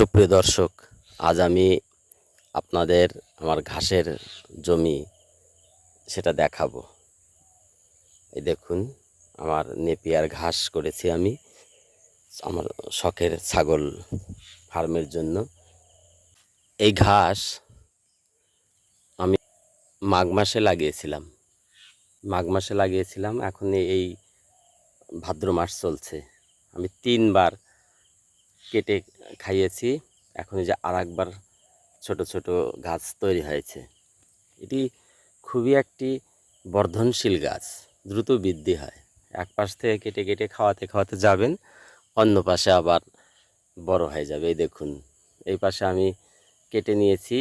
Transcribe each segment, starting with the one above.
সুপ্রিয় দর্শক, আজ আমি আপনাদের আমার ঘাসের জমি সেটা দেখাবো। এই দেখুন, আমার নেপিয়ার ঘাস করেছি আমি আমার শখের ছাগল ফার্মের জন্য। এই ঘাস আমি মাঘ মাসে লাগিয়েছিলাম। মাঘ মাসে লাগিয়েছিলাম, এখন এই ভাদ্র মাস চলছে। আমি তিনবার কেটে খাইয়েছি। এখন এই যে আর একবার ছোটো ছোটো গাছ তৈরি হয়েছে। এটি খুবই একটি বর্ধনশীল গাছ, দ্রুত বৃদ্ধি হয়। এক পাশ থেকে কেটে কেটে খাওয়াতে খাওয়াতে যাবেন, অন্য পাশে আবার বড় হয়ে যাবে। এই দেখুন, এই পাশে আমি কেটে নিয়েছি,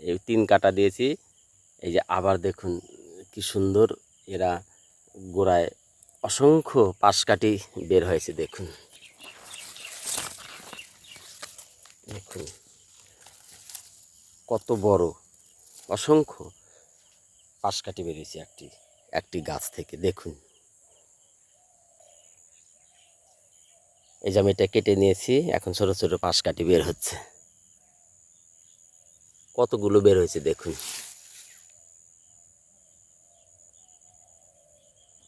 এই তিন কাটা দিয়েছি। এই যে আবার দেখুন কি সুন্দর এরা গোড়ায় অসংখ্য পাশকাঠি বের হয়েছে, দেখুন। দেখুন কত বড়, অসংখ্য পাশকাঠি বেরিয়েছে একটি একটি গাছ থেকে, দেখুন। এই যে আমি এটা কেটে নিয়েছি, এখন ছোটো ছোটো ছোট পাশকাঠি বের হচ্ছে। কতগুলো বের হয়েছে, দেখুন।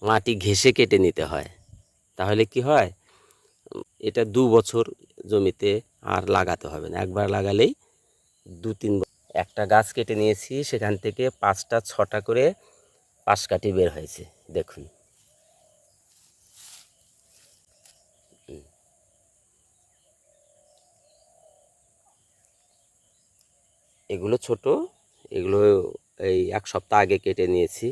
মাটি ঘেসে কেটে নিতে হয়, তাহলে কি হয়? এটা দু বছর জমিতে আর লাগাতে হবে না। একবার লাগালেই দু, তিন একটা গাছ কেটে নিয়েছি, সেখান থেকে পাঁচটা, ছটা করে পাশ কাঠি বের হয়েছে, দেখুন। এগুলো ছোট, এগুলো এই এক সপ্তাহ আগে কেটে নিয়েছি।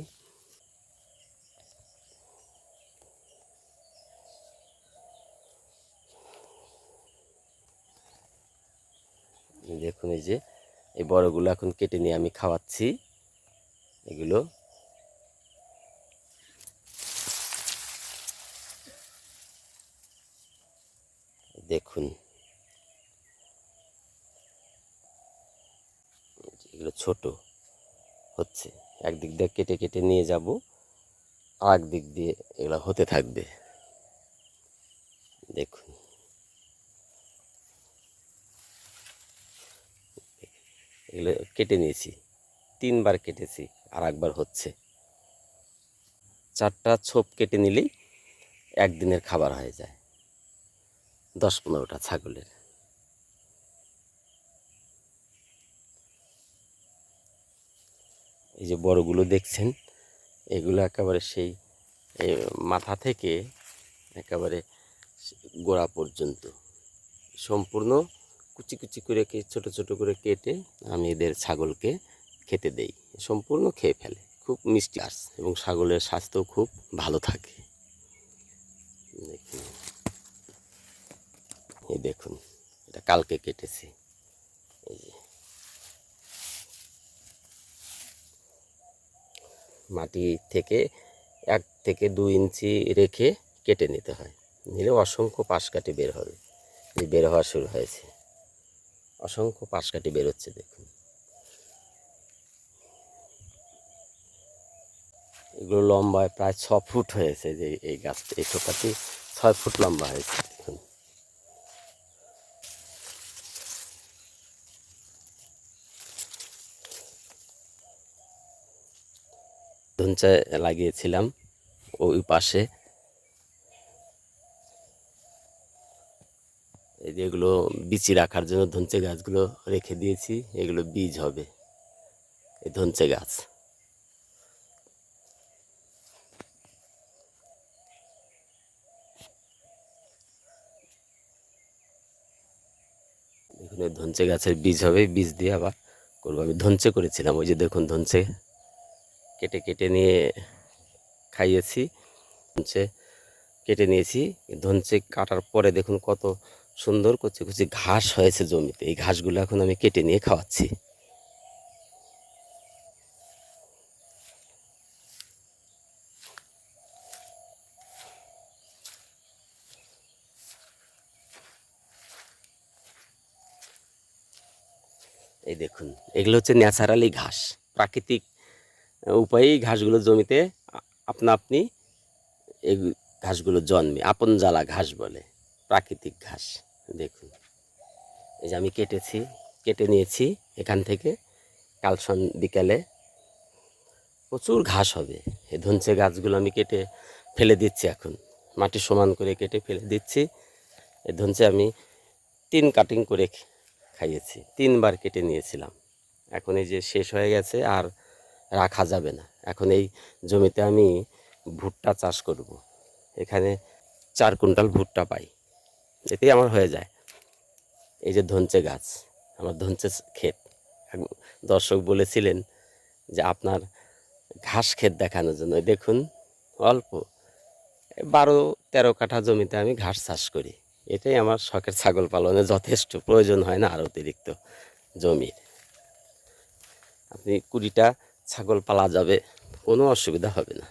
দেখুন এই যে, এই বড়গুলো এখন কেটে নিয়ে আমি খাওয়াচ্ছি। এগুলো। দেখুন। এগুলো ছোট হচ্ছে। একদিক দিয়ে কেটে কেটে নিয়ে যাব আর একদিক দিয়ে এগুলো হতে থাকবে। দেখুন। এগুলো কেটে নিয়েছি। তিনবার কেটেছি, আর একবার হচ্ছে। চারটা ছোপ কেটে নিলেই একদিনের খাবার হয়ে যায়। দশ পনেরোটা ছাগলের। এই যে বড়গুলো দেখছেন, এগুলো একেবারে সেই মাথা থেকে একেবারে গোড়া পর্যন্ত। সম্পূর্ণ কুচি কুচি করে ছোটো ছোটো করে কেটে আমি এদের ছাগলকে খেতে দেই। সম্পূর্ণ খেয়ে ফেলে। খুব মিষ্টি আস এবং ছাগলের স্বাস্থ্য খুব ভালো থাকে। দেখুন। এই দেখুন, এটা কালকে কেটেছি। এই যে। মাটি থেকে এক থেকে দুই ইঞ্চি রেখে কেটে নিতে হয়। নিলে অসংখ্য পাশ কাটি বের হবে। বের হওয়া শুরু হয়েছে। অসংখ্য পাশ কাটি বের হচ্ছে দেখুন। এগুলো লম্বায় প্রায় ছ ফুট হয়েছে যে এই গাছ, এই টোকাটি ছয় ফুট লম্বা হয়েছে, দেখুন। ধনচা লাগিয়েছিলাম ওই পাশে এই যে এগুলো বিচি রাখার জন্য ধনচে গাছগুলো রেখে দিয়েছি, এগুলো বীজ হবে, এই ধনচে গাছ। এই ধনচে গাছের বীজ হবে, বীজ দিয়ে আবার করব। আমি ধনচে করেছিলাম, ওই যে দেখুন ধনচে কেটে কেটে নিয়ে খাইয়েছি, ধনচে কেটে নিয়েছি। ধনচে কাটার পরে দেখুন কত সুন্দর কচি কচি ঘাস হয়েছে জমিতে। এই ঘাসগুলো এখন আমি কেটে নিয়ে খাওয়াচ্ছি। এই দেখুন, এগুলো হচ্ছে ন্যাচারালি ঘাস। প্রাকৃতিক উপায়েই ঘাসগুলো জমিতে আপনা আপনি এই ঘাসগুলো জন্মে। আপন জ্বালা ঘাস বলে, প্রাকৃতিক ঘাস। দেখুন। এই যে আমি কেটেছি, কেটে নিয়েছি এখান থেকে। কাল সন বিকালে প্রচুর ঘাস হবে। এই ধনচে গাছগুলো আমি কেটে ফেলে দিচ্ছি এখন। মাটি সমান করে কেটে ফেলে দিচ্ছি। এই ধনচে আমি তিন কাটিং করে খাইয়েছি। তিনবার কেটে নিয়েছিলাম। এখন এই যে শেষ হয়ে গেছে, আর রাখা যাবে না। এখন এই জমিতে আমি ভুট্টা চাষ করব। এখানে চার কুইন্টাল ভুট্টা পাই। এতেই আমার হয়ে যায়। এই যে ধনচে গাছ, আমার ধনচে ক্ষেত। দর্শক বলেছিলেন যে আপনার ঘাস ক্ষেত দেখানোর জন্য। দেখুন, অল্প। বারো, তেরো কাঠা জমিতে আমি ঘাস চাষ করি। এটাই আমার শখের ছাগল পালনে যথেষ্ট প্রয়োজন হয় না আর অতিরিক্ত জমির। আপনি কুড়িটা ছাগল পালা যাবে, কোনো অসুবিধা হবে না।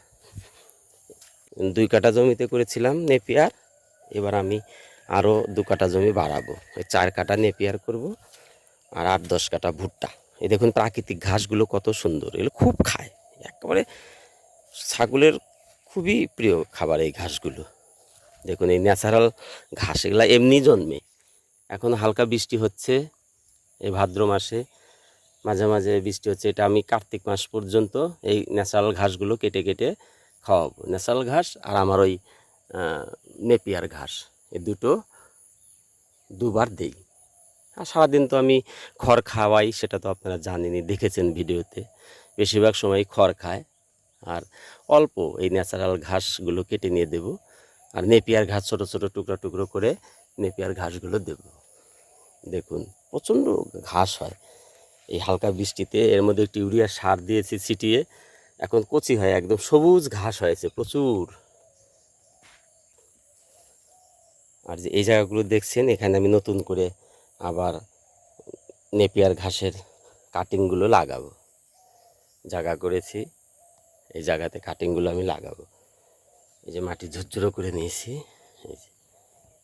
দুই কাঠা জমিতে করেছিলাম নেপিয়ার। এবার আমি আরও দু কাঠা জমি বাড়াবো। ওই চার কাঠা নেপিয়ার করব আর আট, দশ কাঠা ভুট্টা। এই দেখুন প্রাকৃতিক ঘাসগুলো কত সুন্দর। এগুলো খুব খায়। একেবারে ছাগলের খুবই প্রিয় খাবার এই ঘাসগুলো। দেখুন এই ন্যাচারাল ঘাস, এগুলো এমনি জন্মে। এখন হালকা বৃষ্টি হচ্ছে এই ভাদ্র মাসে। মাঝে মাঝে বৃষ্টি হচ্ছে। এটা আমি কার্তিক মাস পর্যন্ত এই ন্যাচারাল ঘাসগুলো কেটে কেটে খাওয়াবো। ন্যাচারাল ঘাস আর আমার ওই নেপিয়ার ঘাস। এই দুটো দুবার দেই। আর সারাদিন তো আমি খড় খাওয়াই, সেটা তো আপনারা জানেনই, দেখেছেন ভিডিওতে। বেশিরভাগ সময় খড় খায়। আর অল্প এই ন্যাচারাল ঘাসগুলো কেটে নিয়ে দেব। আর নেপিয়ার ঘাস ছোট ছোট টুকরো টুকরো করে নেপিয়ার ঘাসগুলো দেব। দেখুন, প্রচণ্ড ঘাস হয়। এই হালকা বৃষ্টিতে এর মধ্যে একটি ইউরিয়া সার দিয়েছি ছিটিয়ে। এখন কচি হয়, একদম সবুজ ঘাস হয়েছে, প্রচুর। আর যে এই জায়গাগুলো দেখছেন, এখানে আমি নতুন করে আবার নেপিয়ার ঘাসের কাটিংগুলো লাগাবো। জায়গা করেছি, এই জায়গাতে কাটিংগুলো আমি লাগাবো। এই যে মাটি ঝুরঝুরো করে নিয়েছি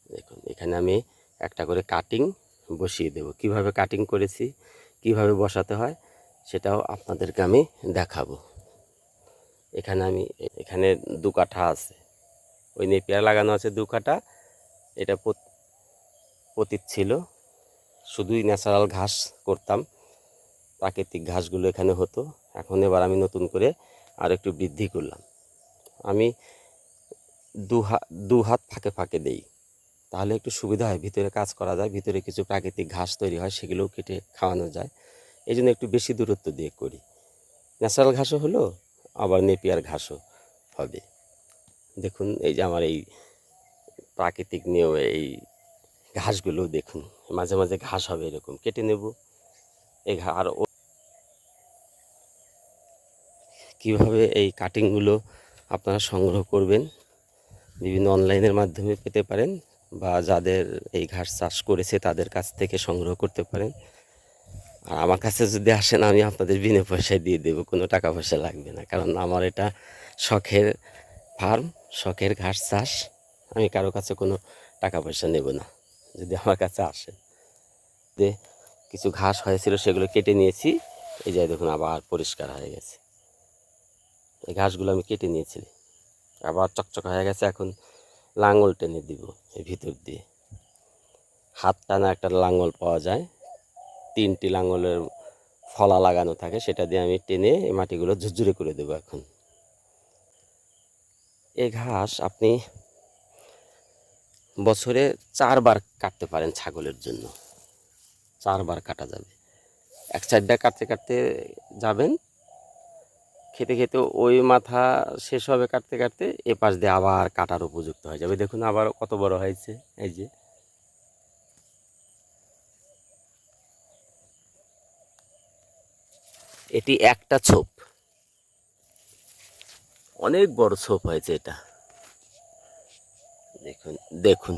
দেখুন, এখানে আমি একটা করে কাটিং বসিয়ে দেব। কীভাবে কাটিং করেছি, কীভাবে বসাতে হয়, সেটাও আপনাদেরকে আমি দেখাবো। এখানে আমি, এখানে দু কাঠা আছে। ওই নেপিয়ার লাগানো আছে দু কাঠা এটা পতিত ছিল। শুধুই ন্যাচারাল ঘাস করতাম। প্রাকৃতিক ঘাসগুলো এখানে হতো। এখন এবার আমি নতুন করে আর একটু বৃদ্ধি করলাম। আমি দু হাত দু হাত ফাঁকে ফাঁকে দেই। তাহলে একটু সুবিধা হয়। ভিতরে কাজ করা যায়, ভিতরে কিছু প্রাকৃতিক ঘাস তৈরি হয়, সেগুলোও কেটে খাওয়ানো যায়। এই জন্য একটু বেশি দূরত্ব দিয়ে করি। ন্যাচারাল ঘাসও হলো, আবার নেপিয়ার ঘাসও হবে। দেখুন, এই যে আমার এই প্রাকৃতিক নিয়মে এই ঘাসগুলো দেখুন। মাঝে মাঝে ঘাস হবে এরকম। কেটে নেব। এই আর কীভাবে এই কাটিংগুলো আপনারা সংগ্রহ করবেন, বিভিন্ন অনলাইনের মাধ্যমে পেতে পারেন বা যাদের এই ঘাস চাষ করেছে তাদের কাছ থেকে সংগ্রহ করতে পারেন। আর আমার কাছে যদি আসেন, আমি আপনাদের বিনা পয়সায় দিয়ে দেবো। কোনো টাকা পয়সা লাগবে না। কারণ আমার এটা শখের ফার্ম শখের ঘাস চাষ। আমি কারও কাছে কোনো টাকা পয়সা নেব না। যদি আমার কাছে আসে। যে কিছু ঘাস হয়েছিল সেগুলো কেটে নিয়েছি। এই যে দেখুন, আবার পরিষ্কার হয়ে গেছে। এই ঘাসগুলো আমি কেটে নিয়েছি। আবার চকচক হয়ে গেছে, এখন লাঙল টেনে দিব এই ভিতর দিয়ে। হাত টানা একটা লাঙল পাওয়া যায়। তিনটি লাঙলের ফলা লাগানো থাকে, সেটা দিয়ে আমি টেনে এই মাটিগুলো ঝুরঝুরে করে দেবো এখন। এই ঘাস আপনি বছরে চারবার কাটতে পারেন ছাগলের জন্য। চারবার কাটা যাবে। এক সাইডটা কাটতে কাটতে যাবেন। খেতে খেতে ওই মাথা শেষ হবে কাটতে কাটতে এ পাশ দিয়ে আবার কাটার উপযুক্ত হয়ে যাবে। দেখুন আবার কত বড় হয়েছে। এই যে। এটি একটা ছোপ। অনেক বড় ছোপ হয়েছে এটা। দেখুন দেখুন।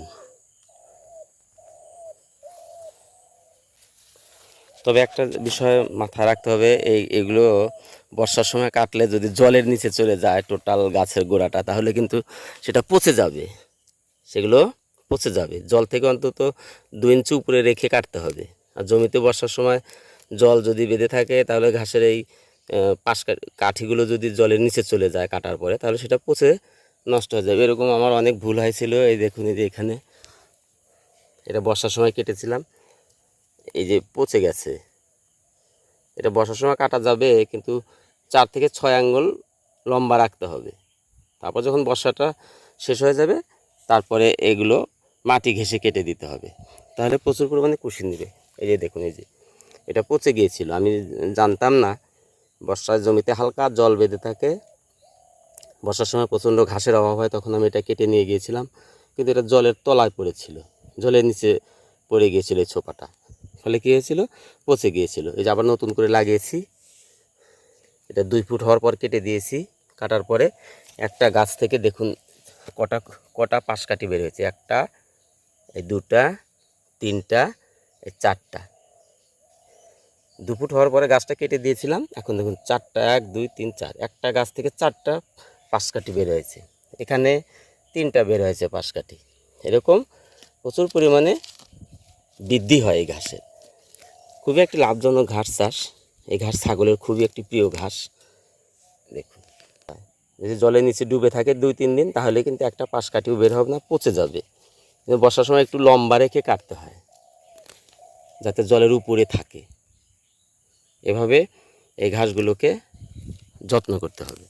তবে একটা বিষয় মাথায় রাখতে হবে, এই, এগুলো বর্ষার সময় কাটলে যদি জলের নিচে চলে যায় টোটাল গাছের গোড়াটা, তাহলে কিন্তু সেটা পচে যাবে। সেগুলো পচে যাবে। জল থেকে অন্তত দু ইঞ্চি উপরে রেখে কাটতে হবে। আর জমিতে বর্ষার সময় জল যদি বেঁধে থাকে, তাহলে ঘাসের এই পাশ কাঠিগুলো যদি জলের নিচে চলে যায় কাটার পরে, তাহলে সেটা পচে নষ্ট হয়ে যাবে। এরকম আমার অনেক ভুল হয়েছিল, এই দেখুন, এই যে এখানে। এটা বর্ষার সময় কেটেছিলাম, এই যে পচে গেছে। এটা বর্ষার সময় কাটা যাবে, কিন্তু চার থেকে ছয় আঙ্গুল লম্বা রাখতে হবে। তারপর যখন বর্ষাটা শেষ হয়ে যাবে, তারপরে এগুলো মাটি ঘেঁষে কেটে দিতে হবে। তাহলে প্রচুর পরিমাণে কুশি নেবে। এই যে দেখুন, এই যে। এটা পচে গিয়েছিল। আমি জানতাম না, বর্ষার জমিতে হালকা জল বেঁধে থাকে বর্ষার সময় প্রচণ্ড ঘাসের অভাব হয়, তখন আমি এটা কেটে নিয়ে গিয়েছিলাম। কিন্তু এটা জলের তলায় পড়েছিল, জলের নিচে পড়ে গিয়েছিল এই ছোপাটা। ফলে কী হয়েছিল? পচে গিয়েছিল। এই যে আবার নতুন করে লাগিয়েছি। এটা দুই ফুট হওয়ার পর কেটে দিয়েছি। কাটার পরে একটা গাছ থেকে দেখুন, কটা কটা পাশ কাটি বের হয়েছে। একটা, এই দুটা, তিনটা, এই চারটা। দু ফুট হওয়ার পরে গাছটা কেটে দিয়েছিলাম। এখন দেখুন, চারটা, এক, দুই, তিন, চার। একটা গাছ থেকে চারটা পাশ কাঠি বের হয়েছে। এখানে তিনটা বের হয়েছে পাশ কাঠি এরকম প্রচুর পরিমাণে বৃদ্ধি হয় এই ঘাসের। খুবই একটি লাভজনক ঘাস চাষ। এই ঘাস ছাগলের খুবই একটি প্রিয় ঘাস। দেখুন। যদি জলের নিচে ডুবে থাকে দুই, তিন দিন, তাহলে কিন্তু একটা পাশ কাঠিও বের হবে না, পচে যাবে। বর্ষার সময় একটু লম্বা রেখে কাটতে হয়, যাতে জলের উপরে থাকে। এভাবে এই ঘাসগুলোকে যত্ন করতে হবে।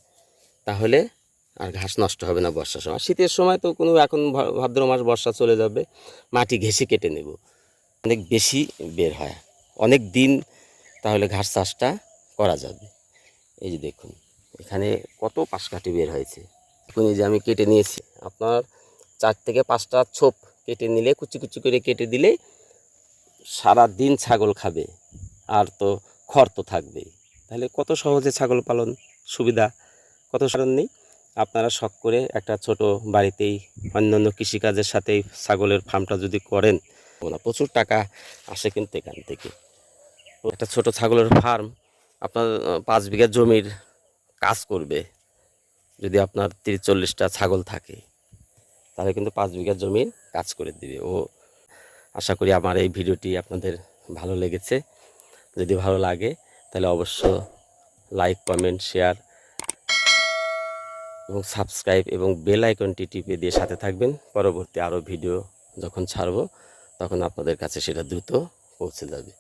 তাহলে আর ঘাস নষ্ট হবে না বর্ষার সময়। শীতের সময় তো কোনো এখন ভাদ্র মাস বর্ষা চলে যাবে, মাটি ঘেঁষে কেটে নেব। অনেক বেশি বের হয়। অনেক দিন তাহলে ঘাস চাষটা করা যাবে। এই যে দেখুন, এখানে কত পাশ কাঠি বের হয়েছে। এই যে আমি কেটে নিয়েছি। আপনার চার থেকে পাঁচটা ছোপ কেটে নিলে, কুচি কুচি করে কেটে দিলে সারা দিন ছাগল খাবে। আর তো খড় তো থাকবেই। তাহলে কত সহজে ছাগল পালন সুবিধা? কত সারণ নেই। আপনারা শখ করে একটা ছোট বাড়িতেই অন্যান্য কৃষিকাজের সাথেই ছাগলের ফার্মটা যদি করেন না প্রচুর টাকা আসে কিন্তু এখান থেকে। একটা ছোট ছাগলের ফার্ম আপনার পাঁচ বিঘা জমির কাজ করবে, যদি আপনার তিরিশ চল্লিশটা ছাগল থাকে, তাহলে কিন্তু পাঁচ বিঘা জমির কাজ করে দিবে। ও, আশা করি আমার এই ভিডিওটি আপনাদের ভালো লেগেছে। যদি ভালো লাগে, তাহলে অবশ্য লাইক, কমেন্ট, শেয়ার এবং সাবস্ক্রাইব এবং বেল আইকনটি টিপে দিয়ে সাথে থাকবেন। পরবর্তী আরও ভিডিও যখন ছাড়ব, তখন আপনাদের কাছে সেটা দ্রুত পৌঁছে যাবে।